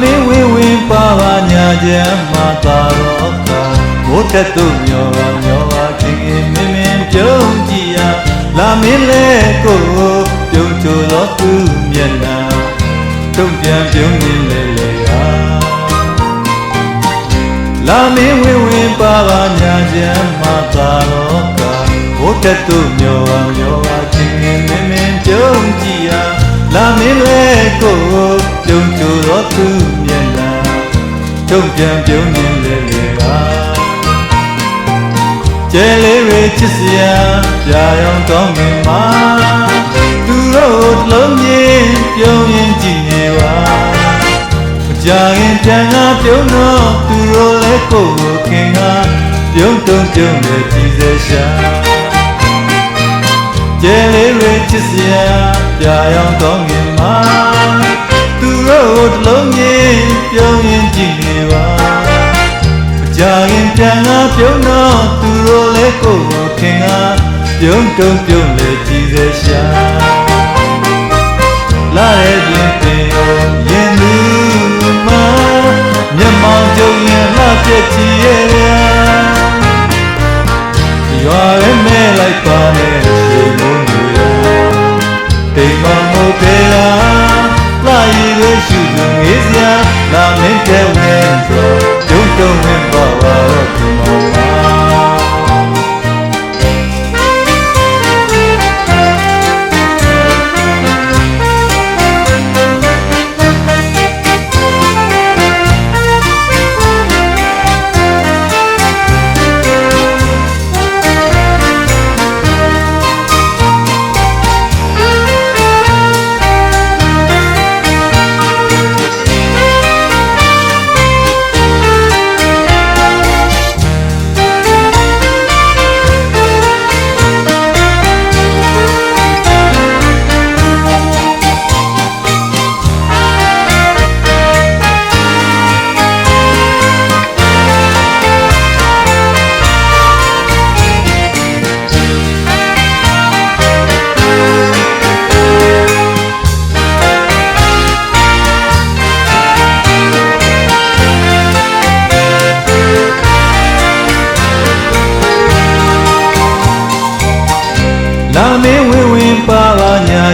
မင်းဝင်းဝင်းပါပါညာချမ်းမှာသာတော့ကမိုးတက်သူမျောပါမျောပါခင်ခင်မင်းမင်းပြုံးကြည့်ရလာမင်းလဲကိုပြုံးချိုတော့သူမျက်နှာတုံ့ပြန်ပြုံးနေလေလေဟာလာမင်းဝင်းဝင်းပါပါညာချမ်းမှာသာတော့ကမိုးတက်သူမျောပါမျောပါခင်ခင်မင်းမင်းပြုံးကြည့်ရလာမင်းလဲကို တုံ့ပြန်ပြုံးနေလေလေပါကျဲလေးတွေချစ်စရာပြာရောင်ကောင်းငင်မှာသူတို့တစ်လုံးချင်းပြုံးရင်ကြည့်နေပါမကြရင်ပြန်ကပြုံးတော့သူတို့လည်းကိုယ်ကိုခင်ကပြုံးတုံပြုံးနေကြည့်စေရှာကျဲလေးတွေချစ်စရာပြာရောင်ကောင်းငင်မှာသူတို့တစ်လုံးချင်း င်ပြန်လာပြုံးတော့သူတို့လည်းကိုယ်ကိုခင်ကပြုံးတုံးပြုံးလေကြည်စေရှာလာရဲ့ပြင်ပင်ရင်သူမမျက်မှောင်ကြုံရင်လှပြည့်ချီရဲ့ရွာရဲ့မဲလိုက်ပါနဲ့ရေမုန်းတွေတိမ်မမို့ပေလားလာရည်လေးရှုသူငေးစရာလာမင်းကဲ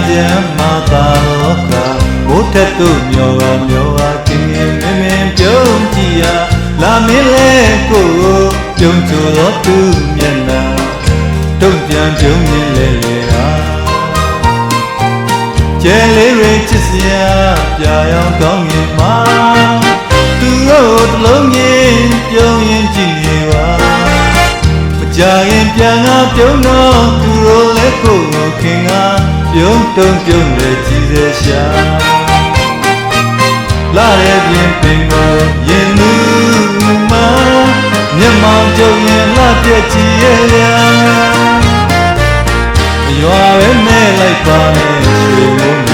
ချမ်းမာတာတော့ကဘိုးထက်သူမျောပါမျောပါခင်ခင်မင်းမင်းပြုံးကြည့်ရလာမင်းလဲကိုယ်ပြုံးချိုတော့သူမျက်နှာတုံ့ပြန်ပြုံးနေလေလေဟာကျဲလေးတွေချစ်စရာပြာရောင်ကောင်းရင်မှာသူတို့တစ်လုံးချင်းပြုံးရင်ကြည့်နေပါမကြရင်ပြန်ကပြုံးတော့သူတို့လည်းကိုယ်ကိုခင်က ပြုံးတုံးပြုံးလေကြည်စေရှာလာရဲ့ပြင်ပင်ကိုရင်လူမမျက်မှောင်ကြုံရင်လှပြည့်ကြည်ရဲ့ရာရွာပဲမဲ့လိုက်ပါနဲ့ရွှေမိုး